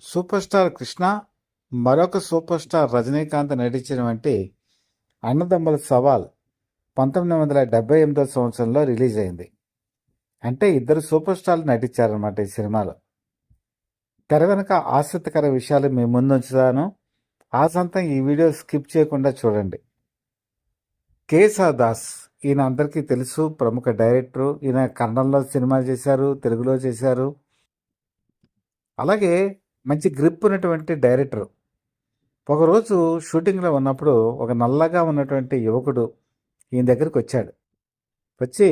Super star Krishna మరొక super star Rajinikanth నటించినటువంటి అన్నదమ్ముల సవాల్ పంతొమ్మిది వందల డెబ్బై ఎనిమిదో సంవత్సరంలో రిలీజ్ అయింది. అంటే ఇద్దరు సూపర్ స్టార్లు నటించారనమాట ఈ సినిమాలో. తెర వెనుక ఆసక్తికర విషయాలు మీ ముందు ఉంచుతాను. ఆ సొంతం ఈ వీడియో స్కిప్ చేయకుండా చూడండి. కేశవ దాస్ ఈయన అందరికీ తెలుసు. ప్రముఖ డైరెక్టరు. ఈయన కన్నడంలో సినిమాలు చేశారు తెలుగులో చేశారు. అలాగే మంచి గ్రిప్ ఉన్నటువంటి డైరెక్టర్ ఒకరోజు షూటింగ్లో ఉన్నప్పుడు ఒక నల్లగా ఉన్నటువంటి యువకుడు ఈయన దగ్గరికి వచ్చాడు. వచ్చి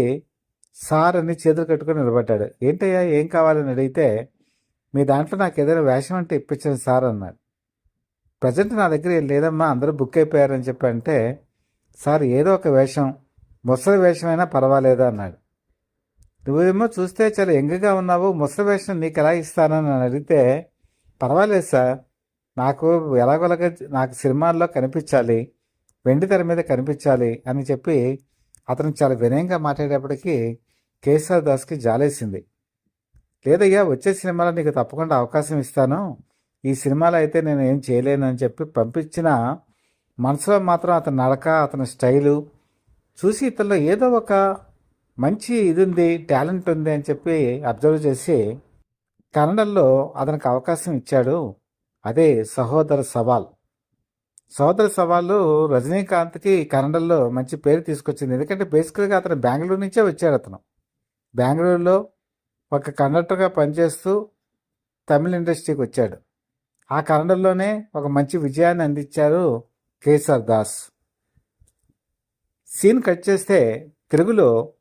సార్ అని చేతులు కట్టుకొని నిలబడ్డాడు. ఏంటయ్యా ఏం కావాలని అడిగితే మీ దాంట్లో నాకు ఏదైనా వేషం అంటే ఇప్పించండి సార్ అన్నాడు. ప్రజెంట్ నా దగ్గర లేదమ్మా అందరూ బుక్ అయిపోయారని చెప్పంటే సార్ ఏదో ఒక వేషం ముసలి వేషమైనా పర్వాలేదా అన్నాడు. నువ్వేమో చూస్తే చాలా ఎంగగా ఉన్నావు ముసలి వేషం నీకు ఎలా ఇస్తానని నన్ను అడిగితే పర్వాలేదు సార్. నాకు ఎలాగోలాగా నాకు సినిమాల్లో కనిపించాలి వెండి తెర మీద కనిపించాలి అని చెప్పి అతను చాలా వినయంగా మాట్లాడేటప్పటికీ కేశవ దాస్కి జాలేసింది. లేదయ్యా వచ్చే సినిమాలో నీకు తప్పకుండా అవకాశం ఇస్తాను. ఈ సినిమాలో అయితే నేను ఏం చేయలేను అని చెప్పి పంపించిన మనసులో మాత్రం అతని నడక అతని స్టైలు చూసి ఇతనిలో ఏదో ఒక మంచి ఇది ఉంది టాలెంట్ ఉంది అని చెప్పి అబ్జర్వ్ చేసి కన్నడలో అతనికి అవకాశం ఇచ్చాడు అదే సహోదర సవాల్. సహోదర సవాళ్ళు రజనీకాంత్కి కన్నడలో మంచి పేరు తీసుకొచ్చింది. ఎందుకంటే బేసికల్గా అతను బెంగళూరు నుంచే వచ్చాడు అతను. బెంగళూరులో ఒక కండక్టర్గా పనిచేస్తూ తమిళ ఇండస్ట్రీకి వచ్చాడు. ఆ కన్నడలోనే ఒక మంచి విజయాన్ని అందించారు కేసర్ దాస్. సీన్ కట్ చేస్తే తెలుగులో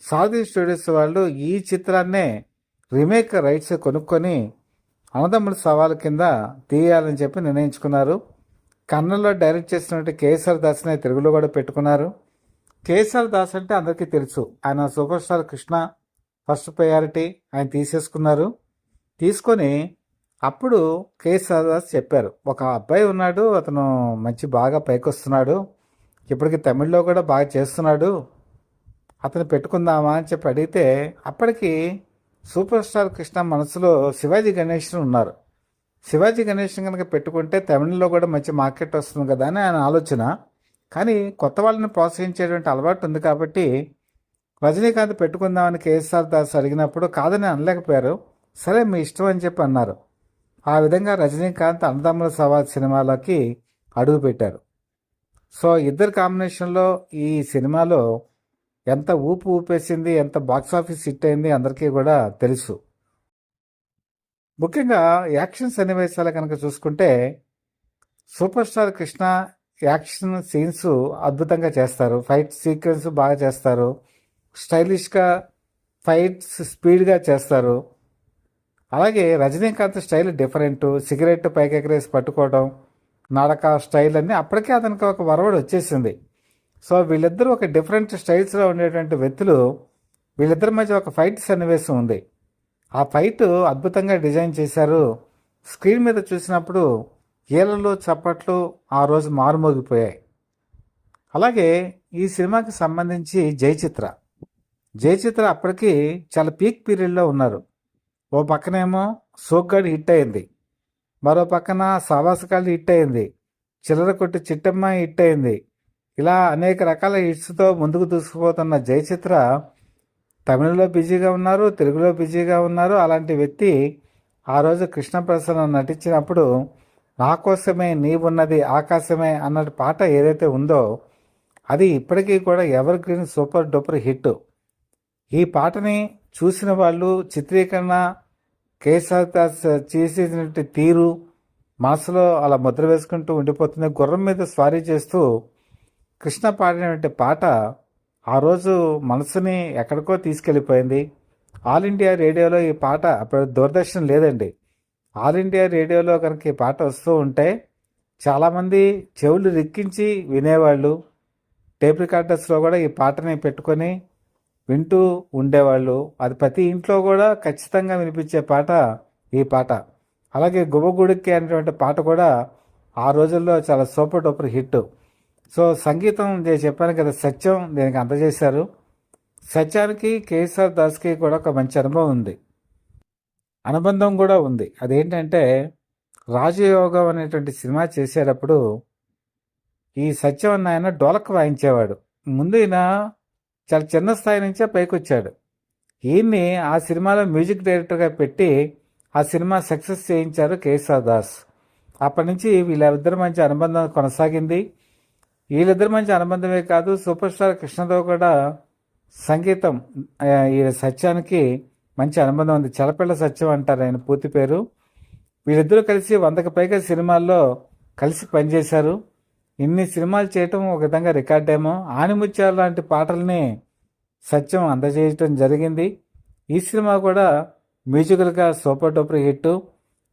సాధి స్టూడియోస్ వాళ్ళు ఈ చిత్రాన్నే రీమేక్ రైట్స్ కొనుక్కొని అనదమ్ముడు సవాలు కింద తీయాలని చెప్పి నిర్ణయించుకున్నారు. కన్నడలో డైరెక్ట్ చేసినటువంటి కేఎస్ఆర్ దాస్నే తెలుగులో కూడా పెట్టుకున్నారు. కేఎస్ఆర్ దాస్ అంటే అందరికీ తెలుసు. ఆయన super star Krishna first priority ఆయన తీసేసుకున్నారు. తీసుకొని అప్పుడు కేఎస్ఆర్ దాస్ చెప్పారు. ఒక అబ్బాయి ఉన్నాడు అతను మంచి బాగా పైకి వస్తున్నాడు ఇప్పటికి తమిళ్ళో కూడా బాగా చేస్తున్నాడు. అతను పెట్టుకుందామా అని చెప్పి అడిగితే అప్పటికి సూపర్ స్టార్ కృష్ణ మనసులో శివాజీ గణేషన్ ఉన్నారు. శివాజీ గణేషన్ కనుక పెట్టుకుంటే తమిళంలో కూడా మంచి మార్కెట్ వస్తుంది కదా అని ఆయన ఆలోచన. కానీ కొత్త వాళ్ళని ప్రోత్సహించేటువంటి అలవాటు ఉంది కాబట్టి రజనీకాంత్ పెట్టుకుందామని కేఎస్ఆర్ దాస్ అడిగినప్పుడు కాదని అనలేకపోయారు. సరే మీ ఇష్టం అని చెప్పి అన్నారు. ఆ విధంగా రజనీకాంత్ అన్నదమ్ముల సవాల్ సినిమాలోకి అడుగుపెట్టారు. సో ఇద్దరు కాంబినేషన్లో ఈ సినిమాలో ఎంత ఊపు ఊపేసింది ఎంత బాక్స్ ఆఫీస్ హిట్ అయింది అందరికీ కూడా తెలుసు. ముఖ్యంగా యాక్షన్ సన్నివేశాలు కనుక చూసుకుంటే super star Krishna action scenes అద్భుతంగా చేస్తారు. ఫైట్ సీక్వెన్స్ బాగా చేస్తారు. స్టైలిష్గా ఫైట్స్ స్పీడ్గా చేస్తారు. అలాగే రజనీకాంత్ స్టైల్ డిఫరెంట్ సిగరెట్ పైకి పట్టుకోవడం నడక స్టైల్ అన్నీ అప్పటికే అతనికి ఒక వరవడి వచ్చేసింది. సో వీళ్ళిద్దరూ ఒక డిఫరెంట్ స్టైల్స్లో ఉండేటువంటి వ్యక్తులు. వీళ్ళిద్దరి మధ్య ఒక ఫైట్ సన్నివేశం ఉంది. ఆ ఫైట్ అద్భుతంగా డిజైన్ చేశారు. స్క్రీన్ మీద చూసినప్పుడు ఈలలు చప్పట్లు ఆ రోజు మారుమోగిపోయాయి. అలాగే ఈ సినిమాకి సంబంధించి జయచిత్ర. జయచిత్ర అప్పటికి చాలా పీక్ పీరియడ్లో ఉన్నారు. ఓ పక్కనేమో సోగ్గాడి హిట్ అయింది. మరో పక్కన సావాసకాళ్ళు హిట్ అయింది. చిల్లర కొట్టి చిట్టమ్మ హిట్ అయింది. ఇలా అనేక రకాల హిట్స్తో ముందుకు దూసుకుపోతున్న జయచిత్ర తమిళలో బిజీగా ఉన్నారు తెలుగులో బిజీగా ఉన్నారు. అలాంటి వ్యక్తి ఆ రోజు కృష్ణప్రసన్న నటించినప్పుడు నా కోసమే నీవున్నది ఆకాశమే అన్న పాట ఏదైతే ఉందో అది ఇప్పటికీ కూడా ever green super duper hit. ఈ పాటని చూసిన వాళ్ళు చిత్రీకరణ కేశవ దాస్ చేసేటువంటి తీరు మనసులో అలా ముద్ర వేసుకుంటూ ఉండిపోతుంది గుర్రం మీద స్వారీ చేస్తూ కృష్ణ పాడినటువంటి పాట ఆ రోజు మనసుని ఎక్కడికో తీసుకెళ్ళిపోయింది. ఆల్ ఇండియా రేడియోలో ఈ పాట అప్పుడు దూరదర్శన్ లేదండి. ఆల్ ఇండియా రేడియోలో కనుక ఈ పాట వస్తూ ఉంటే చాలామంది చెవులు రిక్కించి వినేవాళ్ళు. టేప్ రికార్డర్స్లో కూడా ఈ పాటని పెట్టుకొని వింటూ ఉండేవాళ్ళు. అది ప్రతి ఇంట్లో కూడా ఖచ్చితంగా వినిపించే పాట ఈ పాట. అలాగే గుబగుడికి అనేటువంటి పాట కూడా ఆ రోజుల్లో చాలా సూపర్ డూపర్ హిట్. సో సంగీతం నేను చెప్పాను కదా సత్యం దీనికి అందజేశారు. సత్యానికి కేఎస్ఆర్ దాస్కి కూడా ఒక మంచి అనుభవం ఉంది. అనుబంధం కూడా ఉంది. అదేంటంటే రాజయోగం అనేటువంటి సినిమా చేసేటప్పుడు ఈ సత్యం అన్న ఆయన డోలక్ వాయించేవాడు. ముందు ఈయన చాలా చిన్న స్థాయి నుంచే పైకి వచ్చాడు ఈయన్ని ఆ సినిమాలో మ్యూజిక్ డైరెక్టర్గా పెట్టి ఆ సినిమా సక్సెస్ చేయించారు కేఎస్ఆర్ దాస్. అప్పటి నుంచి వీళ్ళిద్దరి మంచి అనుబంధం కొనసాగింది. వీళ్ళిద్దరి మంచి అనుబంధమే కాదు సూపర్ స్టార్ కృష్ణతో కూడా సంగీతం ఈ సత్యానికి మంచి అనుబంధం ఉంది. చలపిల్ల సత్యం అంటారు ఆయన పూర్తి పేరు. వీళ్ళిద్దరూ కలిసి వందకు పైగా సినిమాల్లో కలిసి పనిచేశారు. ఇన్ని సినిమాలు చేయటం ఒక విధంగా రికార్డేమో ఆనిముత్యాలు లాంటి పాటల్ని సత్యం అందజేయటం జరిగింది. ఈ సినిమా కూడా మ్యూజికల్గా సూపర్ డూపర్ హిట్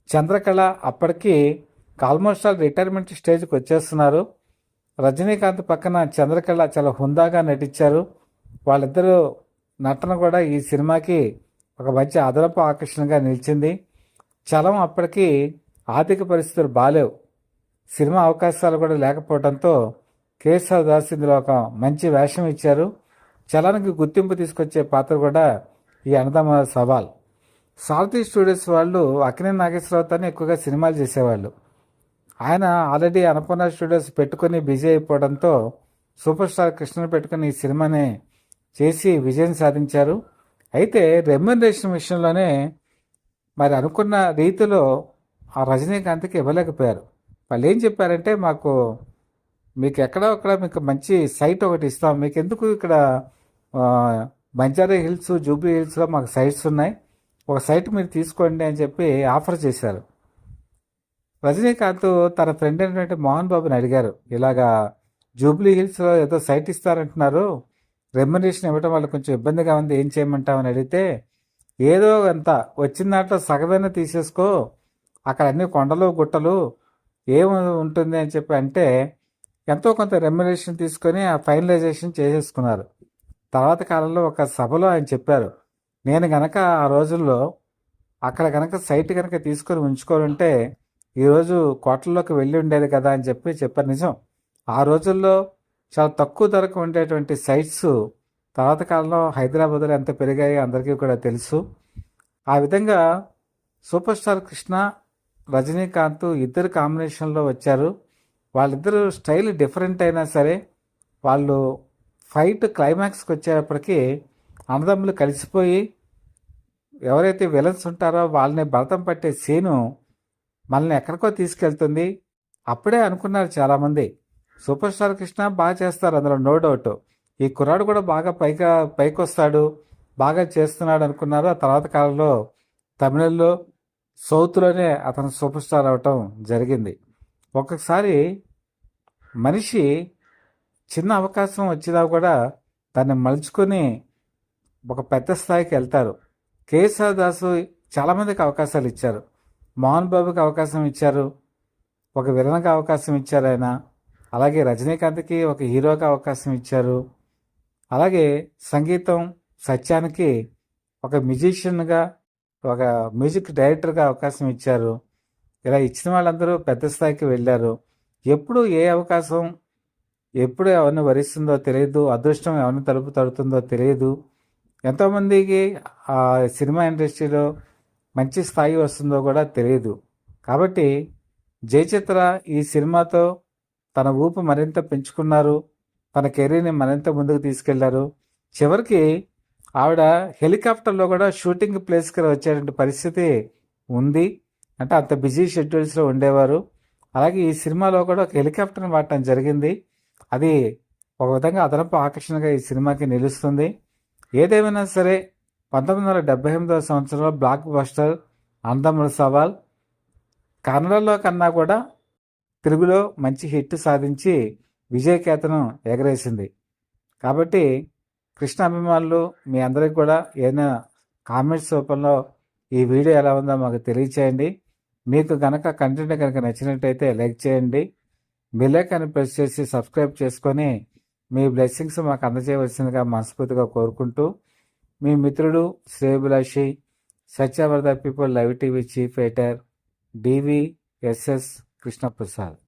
చంద్రకళ అప్పటికి ఆల్మోస్ట్ ఆల్ రిటైర్మెంట్ స్టేజ్కి వచ్చేస్తున్నారు. రజనీకాంత్ పక్కన చంద్రకళ చాలా హుందాగా నటించారు. వాళ్ళిద్దరూ నటన కూడా ఈ సినిమాకి ఒక మంచి అదనపు ఆకర్షణగా నిలిచింది. చలం అప్పటికి ఆర్థిక పరిస్థితులు బాలేవు. సినిమా అవకాశాలు కూడా లేకపోవడంతో కేశవ దాస్ ఇందులో ఒక మంచి వేషం ఇచ్చారు. చలానికి గుర్తింపు తీసుకొచ్చే పాత్ర కూడా ఈ అన్నదమ్మ సవాల్. సారథి స్టూడియోస్ వాళ్ళు అక్కినే నాగేశ్వరరావుతోనే ఎక్కువగా సినిమాలు చేసేవాళ్ళు. ఆయన ఆల్రెడీ అన్నపూర్ణ స్టూడియోస్ పెట్టుకుని బిజీ అయిపోవడంతో సూపర్ స్టార్ కృష్ణను పెట్టుకుని ఈ సినిమాని చేసి విజయం సాధించారు. అయితే రెమ్యునరేషన్ విషయంలోనే మరి అనుకున్న రీతిలో ఆ రజనీకాంత్కి ఇవ్వలేకపోయారు. వాళ్ళు ఏం చెప్పారంటే మాకు మీకు ఎక్కడో అక్కడ మీకు మంచి సైట్ ఒకటి ఇస్తాం. మీకు ఎందుకు ఇక్కడ బంజారా హిల్స్ జూబ్లీ హిల్స్లో మాకు సైట్స్ ఉన్నాయి. ఒక సైట్ మీరు తీసుకోండి అని చెప్పి ఆఫర్ చేశారు. రజనీకాంత్ తన ఫ్రెండ్ అయినటువంటి మోహన్ బాబుని అడిగారు. ఇలాగా జూబ్లీ హిల్స్లో ఏదో సైట్ ఇస్తారంటున్నారు. రెమ్యునరేషన్ ఇవ్వడం వల్ల కొంచెం ఇబ్బందిగా ఉంది. ఏం చేయమంటామని అడిగితే ఏదో అంత వచ్చిన దాంట్లో సగమైనా తీసేసుకో. అక్కడ అన్ని కొండలు గుట్టలు ఏమి ఉంటుంది? అని చెప్పి అంటే ఎంతో కొంత రెమ్యునరేషన్ తీసుకొని ఆ ఫైనలైజేషన్ చేసేసుకున్నారు. తర్వాత కాలంలో ఒక సభలో ఆయన చెప్పారు నేను గనక ఆ రోజుల్లో అక్కడ కనుక సైట్ కనుక తీసుకొని ఉంచుకోవాలంటే ఈరోజు కోట్లలోకి వెళ్ళి ఉండేది కదా అని చెప్పి చెప్పారు నిజం. ఆ రోజుల్లో చాలా తక్కువ ధరకు ఉండేటువంటి సైట్స్ తర్వాత కాలంలో హైదరాబాద్లో ఎంత పెరిగాయో అందరికీ కూడా తెలుసు. ఆ విధంగా సూపర్ స్టార్ కృష్ణ రజనీకాంత్ ఇద్దరు కాంబినేషన్లో వచ్చారు. వాళ్ళిద్దరు స్టైల్ డిఫరెంట్ అయినా సరే వాళ్ళు ఫైట్ క్లైమాక్స్కి వచ్చేటప్పటికి అన్నదమ్ములు కలిసిపోయి ఎవరైతే విలన్స్ ఉంటారో వాళ్ళని భరతం పట్టే సీను మనల్ని ఎక్కడికో తీసుకెళ్తుంది. అప్పుడే అనుకున్నారు చాలామంది. సూపర్ స్టార్ కృష్ణ బాగా చేస్తారు అందులో నో డౌట్. ఈ కుర్రాడు కూడా బాగా పైగా పైకి వస్తాడు బాగా చేస్తున్నాడు అనుకున్నారు. ఆ తర్వాత కాలంలో తమిళంలో సౌత్లోనే అతను సూపర్ స్టార్ అవటం జరిగింది. ఒక్కొక్కసారి మనిషి చిన్న అవకాశం వచ్చినా కూడా దాన్ని మలుచుకొని ఒక పెద్ద స్థాయికి వెళ్తారు. కేశవ దాసు చాలామందికి అవకాశాలు ఇచ్చారు. మోహన్ బాబుకి అవకాశం ఇచ్చారు. ఒక విలన్కి అవకాశం ఇచ్చారు ఆయన. అలాగే రజనీకాంత్కి ఒక హీరోకి అవకాశం ఇచ్చారు. అలాగే సంగీతం సత్యానికి ఒక మ్యూజిషియన్గా ఒక మ్యూజిక్ డైరెక్టర్గా అవకాశం ఇచ్చారు. ఇలా ఇచ్చిన వాళ్ళందరూ పెద్ద స్థాయికి వెళ్ళారు. ఎప్పుడు ఏ అవకాశం ఎప్పుడు ఎవరిని వరిస్తుందో తెలియదు. అదృష్టం ఎవరిని తలుపు తడుతుందో తెలియదు. ఎంతోమందికి ఆ సినిమా ఇండస్ట్రీలో మంచి స్థాయి వస్తుందో కూడా తెలియదు. కాబట్టి జయచిత్ర ఈ సినిమాతో తన ఊపు మరింత పెంచుకున్నారు. తన కెరీర్ని మరింత ముందుకు తీసుకెళ్ళారు. చివరికి ఆవిడ హెలికాప్టర్లో కూడా షూటింగ్ ప్లేస్కి వచ్చేటువంటి పరిస్థితి ఉంది. అంటే అంత బిజీ షెడ్యూల్స్లో ఉండేవారు. అలాగే ఈ సినిమాలో కూడా ఒక హెలికాప్టర్ని వాడటం జరిగింది. అది ఒక విధంగా అదనపు ఆకర్షణగా ఈ సినిమాకి నిలుస్తుంది. ఏదేమైనా సరే పంతొమ్మిది వందల డెబ్బై ఎనిమిదవ సంవత్సరంలో బ్లాక్ బస్టర్ అందముల సవాల్. కన్నడలో కన్నా కూడా తెలుగులో మంచి హిట్ సాధించి విజయకేతను ఎగరేసింది. కాబట్టి కృష్ణ అభిమానులు మీ అందరికి కూడా ఏదైనా కామెంట్స్ రూపంలో ఈ వీడియో ఎలా ఉందో మాకు తెలియచేయండి. మీకు కనుక కంటెంట్ కనుక నచ్చినట్టయితే లైక్ చేయండి. బెల్లైకాన్ని ప్రెస్ చేసి సబ్స్క్రైబ్ చేసుకొని మీ బ్లెస్సింగ్స్ మాకు అందజేయవలసిందిగా మనస్ఫూర్తిగా కోరుకుంటూ మీ మిత్రుడు శ్రేయభిలాషి Satyavardha people live TV chief editor DV SS Krishnaprasad.